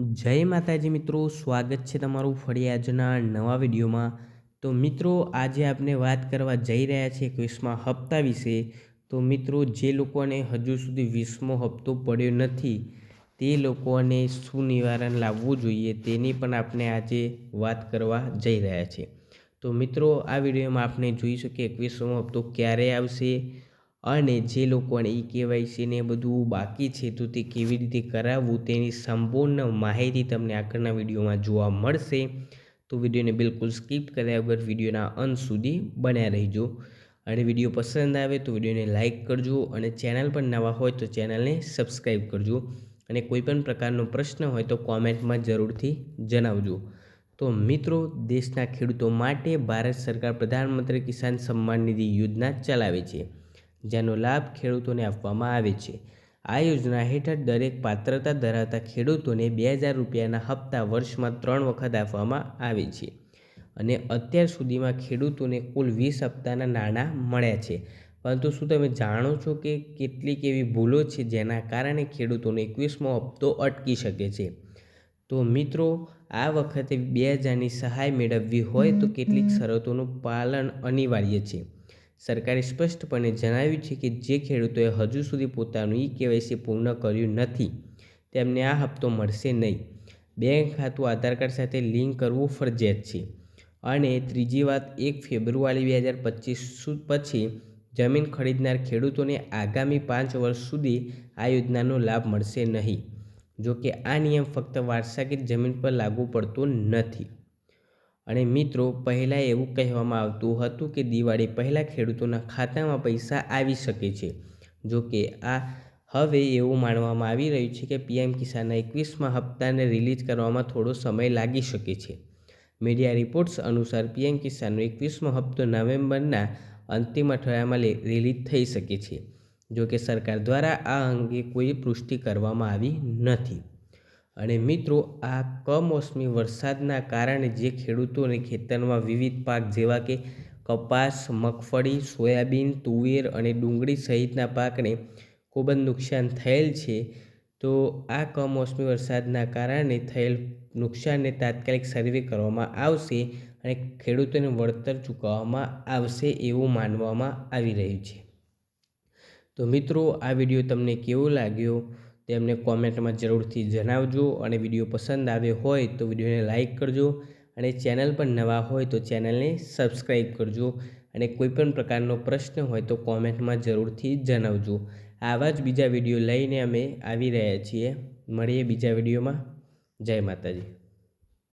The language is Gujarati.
જય માતાજી મિત્રો, સ્વાગત છે તમારું ફરી આજના નવા વિડીયોમાં. તો મિત્રો, આજે આપણે વાત કરવા જઈ રહ્યા છીએ વીસમા હપ્તા વિશે. તો મિત્રો, જે લોકોને હજુ સુધી વીસમો હપ્તો પડ્યો નથી, તે લોકોને શું નિવારણ લાવવું જોઈએ તેની પણ આપણે આજે વાત કરવા જઈ રહ્યા છીએ. તો મિત્રો, આ વિડીયોમાં આપણે જોઈશું કે એકવીસમો હપ્તો ક્યારે આવશે અને જે લોકોને ઈ કેવાયસીને બધું બાકી છે, તો તે કેવી રીતે કરાવવું તેની સંપૂર્ણ માહિતી તમને આગળના વિડીયોમાં જોવા મળશે. તો વિડીયોને બિલકુલ સ્કીપ કર્યા વગર વિડીયોના અંત સુધી બન્યા રહીજો. અને વીડિયો પસંદ આવે તો વિડીયોને લાઇક કરજો અને ચેનલ પર નવા હોય તો ચેનલને સબસ્ક્રાઈબ કરજો. અને કોઈ પણ પ્રકારનો પ્રશ્ન હોય તો કોમેન્ટમાં જરૂરથી જણાવજો. તો મિત્રો, દેશના ખેડૂતો માટે ભારત સરકાર પ્રધાનમંત્રી કિસાન સન્માન નિધિ યોજના ચલાવે છે. જેનો લાભ ખેડૂતોને આપવામાં આવે છે. આ યોજના હેઠળ દરેક પાત્રતા ધરાવતા ખેડૂતોને બે હજાર રૂપિયાના હપ્તા વર્ષમાં ત્રણ વખત આપવામાં આવે છે અને અત્યાર સુધીમાં ખેડૂતોને કુલ વીસ હપ્તાના નાણાં મળ્યા છે. પરંતુ શું તમે જાણો છો કે કેટલીક એવી ભૂલો છે જેના કારણે ખેડૂતોનો એકવીસમો હપ્તો અટકી શકે છે? તો મિત્રો, આ વખતે બે હજારની સહાય મેળવવી હોય તો કેટલીક શરતોનું પાલન અનિવાર્ય છે. સરકારે સ્પષ્ટપણે જણાવ્યું છે કે જે ખેડૂતોએ હજુ સુધી પોતાનું ઈ કેવાયસી પૂર્ણ કર્યું નથી, તેમને આ હપ્તો મળશે નહીં. બેંક ખાતું આધાર કાર્ડ સાથે લિંક કરવું ફરજિયાત છે. અને ત્રીજી વાત, એક ફેબ્રુઆરી બે હજાર પચીસ પછી જમીન ખરીદનાર ખેડૂતોને આગામી પાંચ વર્ષ સુધી આ યોજનાનો લાભ મળશે નહીં. જોકે આ નિયમ ફક્ત વારસાગીત જમીન પર લાગુ પડતો નથી. અને મિત્રો, પહેલાં એવું કહેવામાં આવતું હતું કે દિવાળી પહેલાં ખેડૂતોના ખાતામાં પૈસા આવી શકે છે. જો કે આ હવે એવું માનવામાં આવી રહ્યું છે કે પીએમ કિસાનના એકવીસમાં હપ્તાને રિલીઝ કરવામાં થોડો સમય લાગી શકે છે. મીડિયા રિપોર્ટ્સ અનુસાર પીએમ કિસાનનો એકવીસમો હપ્તો નવેમ્બરના અંતિમ અઠવાડિયામાં રિલીઝ થઈ શકે છે. જો કે સરકાર દ્વારા આ અંગે કોઈ પુષ્ટિ કરવામાં આવી નથી. અને મિત્રો, આ કમોસમી વરસાદના કારણે જે ખેડૂતોને ખેતરમાં વિવિધ પાક જેવા કે કપાસ, મગફળી, સોયાબીન, તુવેર અને ડુંગળી સહિતના પાકને ખૂબ જ નુકસાન થયેલ છે. તો આ કમોસમી વરસાદના કારણે થયેલ નુકસાનને તાત્કાલિક સર્વે કરવામાં આવશે અને ખેડૂતોને વળતર ચૂકવવામાં આવશે એવું માનવામાં આવી રહ્યું છે. તો મિત્રો, આ વીડિયો તમને કેવો લાગ્યો? તેમને કોમેન્ટમાં જરૂરથી જણાવજો અને વીડિયો પસંદ આવ્યો હોય તો વિડીયોને લાઇક કરજો અને ચેનલ પર નવા હોય તો ચેનલને સબસ્ક્રાઈબ કરજો અને કોઈપણ પ્રકારનો પ્રશ્ન હોય તો કોમેન્ટમાં જરૂરથી જણાવજો. આવા જ બીજા વીડિયો લઈને અમે આવી રહ્યા છીએ. મળીએ બીજા વિડીયોમાં. જય માતાજી.